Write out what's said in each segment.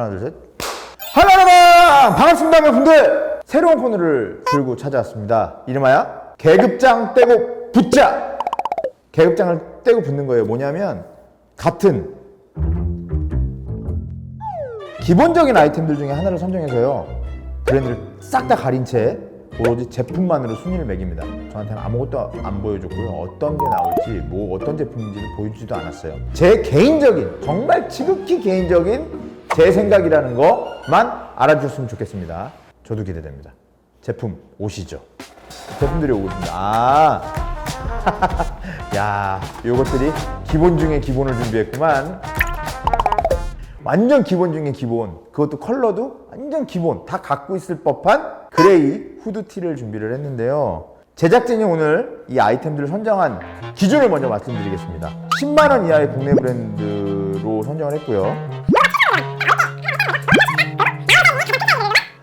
하나 둘 셋. 하나라방 반갑습니다 여러분들. 새로운 코너를 들고 찾아왔습니다. 이름하여 계급장 떼고 붙자. 계급장을 떼고 붙는 거예요. 뭐냐면 같은 기본적인 아이템들 중에 하나를 선정해서요 브랜드를 싹 다 가린 채 오로지 제품만으로 순위를 매깁니다 저한테는 아무것도 안 보여줬고요 어떤 게 나올지 뭐 어떤 제품인지를 보여주지도 않았어요 제 개인적인 정말 지극히 개인적인 제 생각이라는 것만 알아주셨으면 좋겠습니다 저도 기대됩니다 제품 오시죠 제품들이 오고 있습니다 아 야, 요것들이 기본 중에 기본을 준비했구만. 완전 기본 중에 기본. 그것도 컬러도 완전 기본. 다 갖고 있을 법한 그레이 후드티를 준비를 했는데요. 제작진이 오늘 이 아이템들을 선정한 기준을 먼저 말씀드리겠습니다. 10만 원 이하의 국내 브랜드로 선정을 했고요.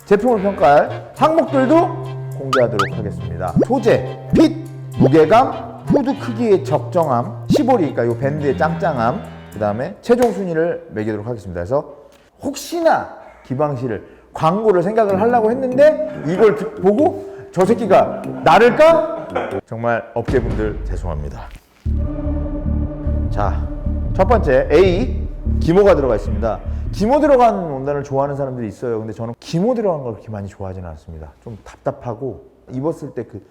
제품을 평가할 항목들도 공개하도록 하겠습니다. 소재, 핏, 무게감, 후드 크기의 적정함, 시보리, 그러니까 이 밴드의 짱짱함, 그 다음에 최종 순위를 매기도록 하겠습니다. 그래서 혹시나 기방씨를 광고를 생각을 하려고 했는데 이걸 듣- 보고 저 새끼가 나를까? 정말 업계분들 죄송합니다. 자, 첫 번째 A 기모가 들어가 있습니다. 기모 들어간 원단을 좋아하는 사람들이 있어요. 근데 저는 기모 들어간 걸 그렇게 많이 좋아하지는 않습니다. 좀 답답하고 입었을 때 그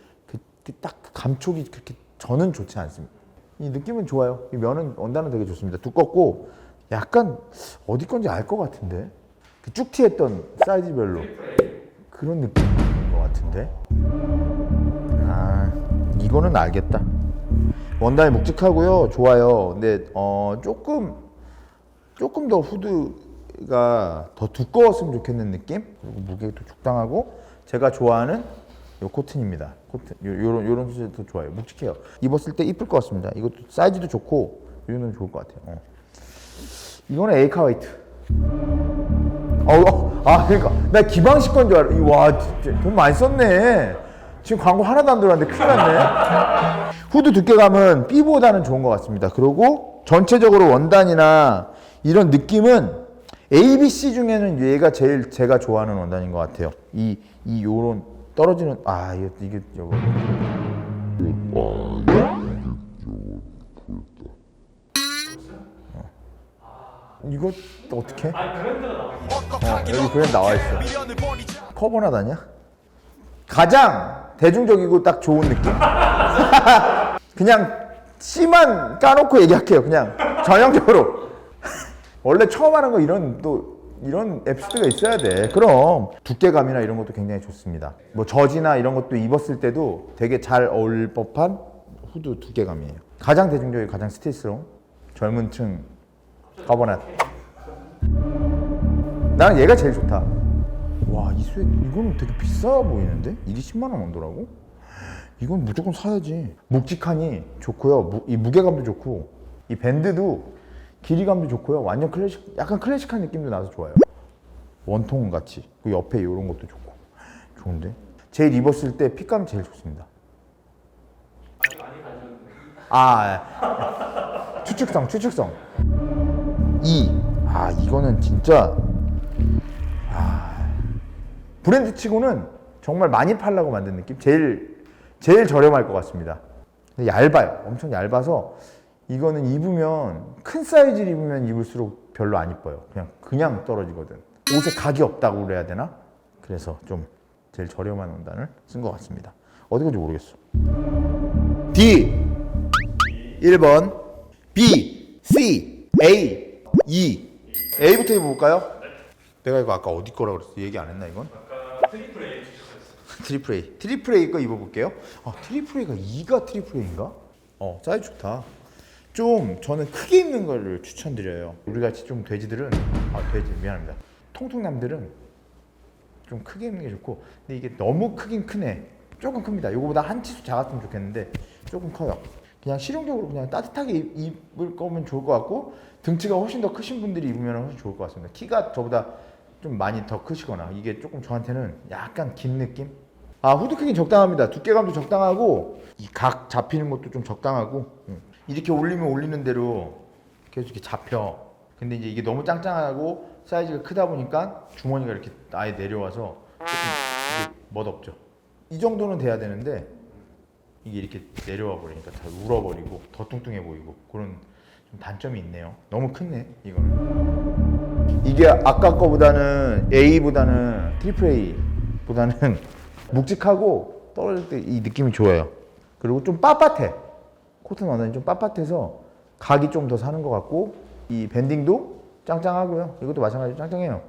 그딱 감촉이 그렇게 저는 좋지 않습니다. 이 느낌은 좋아요. 이 면은 원단은 되게 좋습니다. 두껍고 약간 어디 건지 알 것 같은데 그 쭉티했던 사이즈별로 그런 느낌인 것 같은데 아 이거는 알겠다. 원단이 묵직하고요, 좋아요. 근데 어 조금 조금 더 후드가 더 두꺼웠으면 좋겠는 느낌? 그리고 무게도 적당하고 제가 좋아하는 요 코튼입니다. 코튼 요, 요런 요런 소재도 좋아요. 묵직해요. 입었을 때 이쁠 것 같습니다. 이것도 사이즈도 좋고 요는 좋을 것 같아요. 어. 이거는 에이카 화이트. 어, 어, 아 그러니까 나 기방식 건 줄 알아. 이, 와 진짜 돈 많이 썼네. 지금 광고 하나도 안 들어왔는데 큰일 났네. 후드 두께감은 B보다는 좋은 것 같습니다. 그리고 전체적으로 원단이나 이런 느낌은 A, B, C 중에는 얘가 제일 제가 좋아하는 원단인 것 같아요. 이, 이 요런 떨어지는, 아, 이게, 이게. 어. 이거 어떻게? 어, 여기 그냥 나와 있어. 커버나 다냐? 가장 대중적이고 딱 좋은 느낌. 그냥 C만 까놓고 얘기할게요. 그냥 전형적으로. 원래 처음 하는 거 이런 또 이런 에피소드가 있어야 돼. 그럼 두께감이나 이런 것도 굉장히 좋습니다. 뭐 저지나 이런 것도 입었을 때도 되게 잘 어울릴 법한 후드 두께감이에요. 가장 대중적이고 가장 스트레스러운 젊은 층 가버낫. 나는 얘가 제일 좋다. 와, 이 스웨트 이거는 되게 비싸 보이는데? 이게 10만 원 원도라고? 이건 무조건 사야지. 묵직하니 좋고요. 무- 이 무게감도 좋고 이 밴드도 길이감도 좋고요. 완전 클래식, 약간 클래식한 느낌도 나서 좋아요. 원통 같이. 그 옆에 이런 것도 좋고 좋은데. 제일 입었을 때 핏감이 제일 좋습니다. 아, 예. 추측성, 추측성. 이, 아 이거는 진짜 브랜드 치고는 정말 많이 팔라고 만든 느낌? 제일, 제일 저렴할 것 같습니다. 얇아요. 엄청 얇아서 이거는 입으면 큰 사이즈를 입으면 입을수록 별로 안 이뻐요. 그냥, 그냥 떨어지거든. 옷에 각이 없다고 그래야 되나? 그래서 좀 제일 저렴한 원단을 쓴 것 같습니다. 어디 건지 모르겠어. D 1번 B C A E A부터 입어볼까요? 내가 이거 아까 어디 거라 그랬어? 얘기 안 했나 이건? 트리플 A. 트리플 A 거 입어볼게요. 아, 트리플 A가 2가 트리플 A인가? 어, 사이즈 좋다. 좀 저는 크게 입는 거를 추천드려요. 우리 같이 좀 돼지들은 아 돼지 미안합니다. 통통남들은 좀 크게 입는 게 좋고 근데 이게 너무 크긴 크네. 조금 큽니다. 이거보다 한 치수 작았으면 좋겠는데 조금 커요. 그냥 실용적으로 그냥 따뜻하게 입- 입을 거면 좋을 것 같고 등치가 훨씬 더 크신 분들이 입으면 훨씬 좋을 것 같습니다. 키가 저보다 좀 많이 더 크시거나 이게 조금 저한테는 약간 긴 느낌? 아 후드 크기 적당합니다. 두께감도 적당하고 이 각 잡히는 것도 좀 적당하고 음. 이렇게 올리면 올리는 대로 계속 이렇게 잡혀. 근데 이제 이게 너무 짱짱하고 사이즈가 크다 보니까 주머니가 이렇게 아예 내려와서 조금 멋없죠. 이 정도는 돼야 되는데 이게 이렇게 내려와 버리니까 다 울어버리고 더 뚱뚱해 보이고 그런 좀 단점이 있네요. 너무 크네 이거는. 이게 아까 거보다는 A보다는 트리플 A보다는 묵직하고 떨어질 때 이 느낌이 좋아요. 그리고 좀 빳빳해. 코튼 원단이 좀 빳빳해서 각이 좀 더 사는 것 같고 이 밴딩도 짱짱하고요. 이것도 마찬가지로 짱짱해요.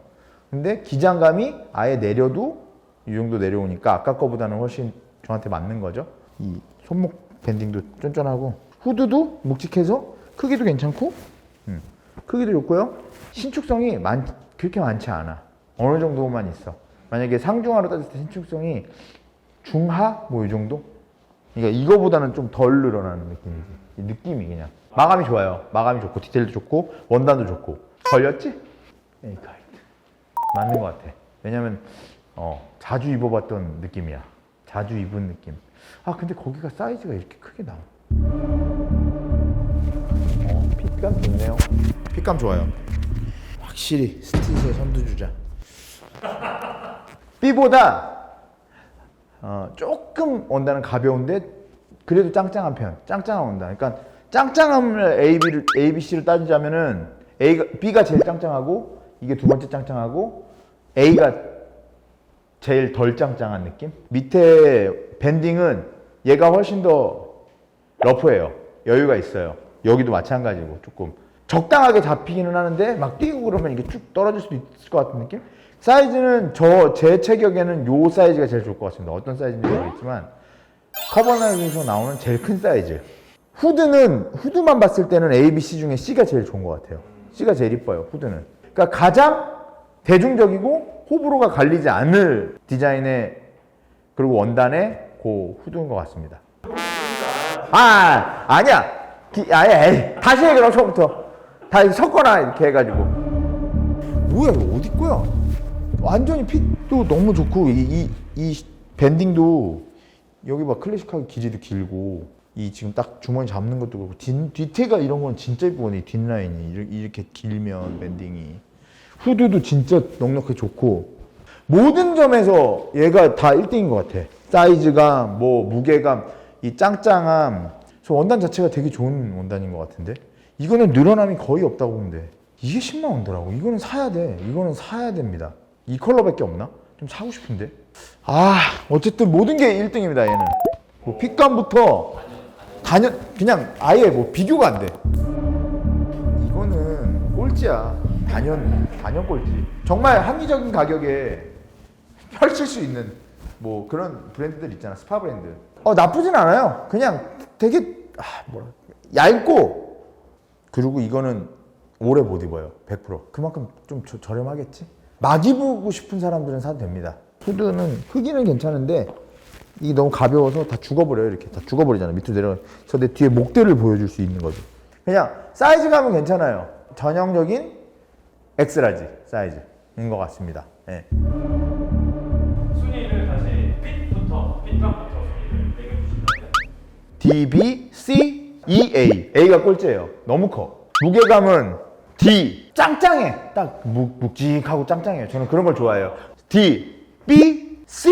근데 기장감이 아예 내려도 이 정도 내려오니까 아까 거보다는 훨씬 저한테 맞는 거죠. 이 손목 밴딩도 쫀쫀하고 후드도 묵직해서 크기도 괜찮고 음, 크기도 좋고요. 신축성이 많, 그렇게 많지 않아. 어느 정도만 있어. 만약에 상중하로 따졌을 때 신축성이 중하 뭐 이 정도? 그러니까 이거보다는 좀 덜 늘어나는 느낌이지. 이 느낌이 그냥 마감이 좋아요. 마감이 좋고 디테일도 좋고 원단도 좋고 걸렸지? 에이카이트 맞는 것 같아. 왜냐면 어, 자주 입어봤던 느낌이야. 자주 입은 느낌. 아 근데 거기가 사이즈가 이렇게 크게 나와. 어, 핏감 좋네요. 핏감 좋아요. 확실히 스티스의 선두주자. B보다 어, 조금 원단은 가벼운데 그래도 짱짱한 편. 짱짱한 원단. 그러니까 짱짱함을 A, B를 A, B, C를 따지자면은 A가 B가 제일 짱짱하고 이게 두 번째 짱짱하고 A가 제일 덜 짱짱한 느낌? 밑에 밴딩은 얘가 훨씬 더 러프해요. 여유가 있어요. 여기도 마찬가지고 조금 적당하게 잡히기는 하는데 막 뛰고 그러면 이게 쭉 떨어질 수도 있을 것 같은 느낌? 사이즈는 저 제 체격에는 요 사이즈가 제일 좋을 것 같습니다. 어떤 사이즈인지 모르겠지만 커버넛에서 나오는 제일 큰 사이즈. 후드는 후드만 봤을 때는 A, B, C 중에 C가 제일 좋은 것 같아요. C가 제일 이뻐요. 후드는. 그러니까 가장 대중적이고 호불호가 갈리지 않을 디자인의 그리고 원단의 그 후드인 것 같습니다. 아 아니야. 기- 아예 에이. 다시 해 그럼 처음부터. 다 섞거나 이렇게 해가지고. 뭐야 이거 어디 거야? 완전히 핏도 너무 좋고 이, 이, 이 밴딩도 여기 봐 클래식하게 길이도 길고 이 지금 딱 주머니 잡는 것도 그렇고 뒤, 뒤태가 이런 건 진짜 이쁘거든 이 뒷라인이. 이렇게, 이렇게 길면 밴딩이. 후드도 진짜 넉넉하게 좋고 모든 점에서 얘가 다 1등인 것 같아. 사이즈감 뭐 무게감 이 짱짱함. 저 원단 자체가 되게 좋은 원단인 것 같은데 이거는 늘어남이 거의 없다고 보면 돼 이게 10만 원더라고 이거는 사야 돼 이거는 사야 됩니다 이 컬러밖에 없나? 좀 사고 싶은데 아 어쨌든 모든 게 1등입니다 얘는 뭐 핏감부터 단연 그냥 아예 뭐 비교가 안 돼. 이거는 꼴찌야. 단연 단연 꼴찌. 정말 합리적인 가격에 펼칠 수 있는 뭐 그런 브랜드들 있잖아. 스파 브랜드. 어 나쁘진 않아요. 그냥 되게 아 뭐라 얇고 그리고 이거는 오래 못 입어요. 100%. 그만큼 좀 저- 저렴하겠지? 막 입고 싶은 사람들은 사도 됩니다. 후드는 크기는 괜찮은데 이게 너무 가벼워서 다 죽어버려요. 이렇게 다 죽어버리잖아. 밑으로 내려가. 저내 뒤에 목대를 보여줄 수 있는 거죠. 그냥 사이즈감은 괜찮아요. 전형적인 엑스라지 사이즈인 것 같습니다. 예. 순위를 다시 핏부터 핏감부터 순위를 매겨주신다면 D, B, C, E, A. A가 꼴찌예요. 너무 커. 무게감은 D. 짱짱해. 딱 묵, 묵직하고 짱짱해요. 저는 그런 걸 좋아해요. D, B, C,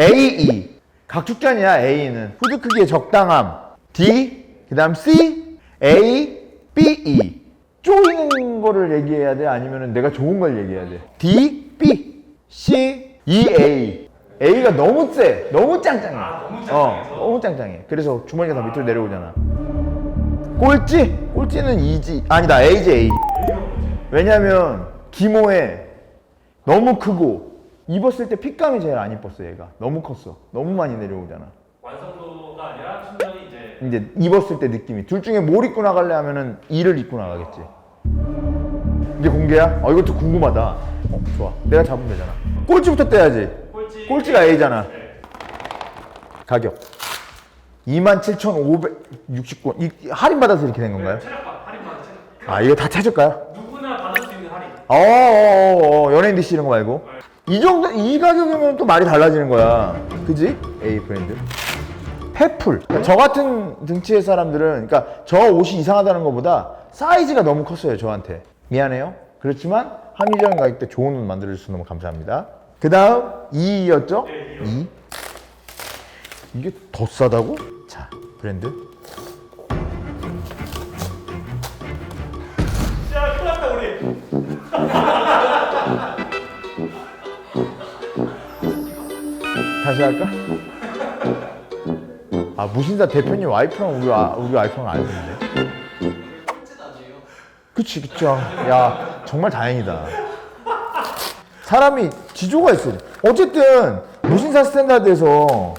A, E. 각축전이야, A는. 후드 크기의 적당함. D, 그 다음 C, A, B, E. 쪼이는 거를 얘기해야 돼? 아니면 내가 좋은 걸 얘기해야 돼? D, B, C, E, A. A가 너무 세. 너무 짱짱해. 아, 너무 짱짱해서? 어, 너무 짱짱해. 그래서 주머니가 다 밑으로 내려오잖아. 꼴찌? 꼴찌는 E지. 아니다, A지, A. 왜냐면, 기모에 너무 크고, 입었을 때 핏감이 제일 안 이뻤어, 얘가. 너무 컸어. 너무 많이 내려오잖아. 완성도가 아니라 충전이 이제 이제 입었을 때 느낌이. 둘 중에 뭘 입고 나갈래 하면은 E를 입고 나가겠지. 이제 공개야? 어, 이것도 궁금하다. 어, 좋아. 내가 잡으면 되잖아. 꼴찌부터 떼야지. 꼴찌 꼴찌가 A잖아. 네. 가격 27,569원. 이 할인받아서 이렇게 된 건가요? 체력 아, 이거 다 찾을까요? 누구나 받을 수 있는 할인 어, 어, 어, 연예인 DC 이런 거 말고. 이 정도, 이 가격이면 또 말이 달라지는 거야. 그지? A 브랜드. 페풀. 그러니까 저 같은 등치의 사람들은, 그러니까 저 옷이 이상하다는 것보다 사이즈가 너무 컸어요, 저한테. 미안해요. 그렇지만 합리적인 가격대 좋은 옷 만들어주셔서 너무 감사합니다. 그 다음 2였죠? 2. 이게 더 싸다고? 자, 브랜드. 야, 큰일 났다, 우리. 다시 할까? 아 무신사 대표님 와이프랑 우리 아, 우리 와이프랑 있는데. 그치 그치. 야 정말 다행이다. 사람이 지조가 있어. 어쨌든 무신사 스탠다드에서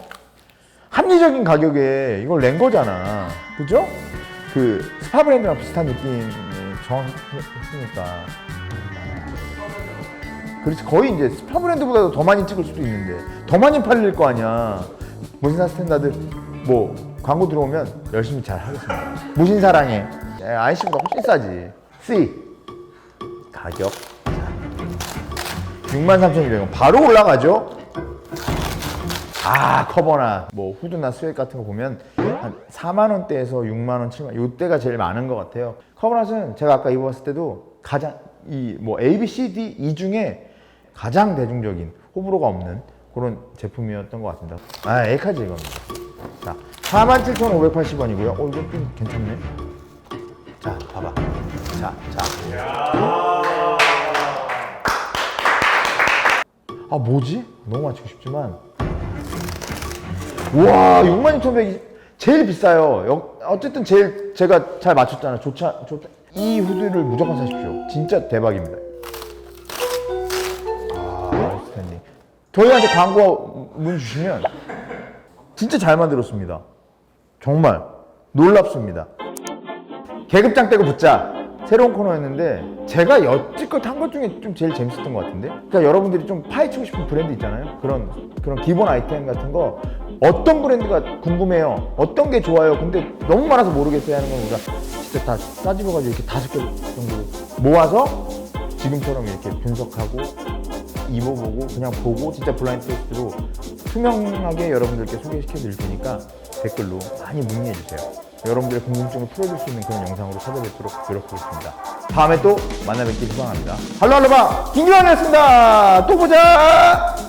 합리적인 가격에 이걸 낸 거잖아. 그죠? 그 스파 브랜드랑 비슷한 느낌이 정확했으니까. 그렇지. 거의 이제 스파 브랜드보다도 더 많이 찍을 수도 있는데. 더 많이 팔릴 거 아니야. 무신사 스탠다드 뭐 광고 들어오면 열심히 잘 하겠습니다. 무신사랑해. 아이씨보다 훨씬 싸지. C. 가격. 63,200원. 바로 올라가죠 아 커버나 뭐 후드나 스웨트 같은 거 보면 한 4만 원대에서 6만 원, 7만 원 요때가 제일 많은 것 같아요. 커버낫은 제가 아까 입어봤을 때도 가장 이 뭐 A, B, C, D 이 중에 가장 대중적인 호불호가 없는 그런 제품이었던 것 같습니다. 아 에이카즈 이겁니다. 자 47,580원이고요. 어 이거 좀 괜찮네. 자 봐봐. 자 자. 아 뭐지? 너무 맞추고 싶지만 우와 62,100이 제일 비싸요. 여- 어쨌든 제일 제가 잘 맞췄잖아 좋자 좋다 이 후드를 무조건 사십시오. 진짜 대박입니다. 아 아웃스탠딩. 저희한테 광고 문 주시면 진짜 잘 만들었습니다. 정말 놀랍습니다. 계급장 떼고 붙자 새로운 코너였는데 제가 여지껏 한 것 중에 좀 제일 재밌었던 것 같은데? 그러니까 여러분들이 좀 파헤치고 싶은 브랜드 있잖아요. 그런 그런 기본 아이템 같은 거. 어떤 브랜드가 궁금해요? 어떤 게 좋아요? 근데 너무 많아서 모르겠어요. 하는 건 우리가 진짜 다 싸집어가지고 이렇게 다섯 개 정도 모아서 지금처럼 이렇게 분석하고 입어보고 그냥 보고 진짜 블라인드 테스트로 투명하게 여러분들께 소개시켜 드릴 테니까 댓글로 많이 문의해 주세요. 여러분들의 궁금증을 풀어줄 수 있는 그런 영상으로 찾아뵙도록 노력하겠습니다. 다음에 또 만나 뵙길 희망합니다. 할로 할로바 김규환이었습니다. 또 보자.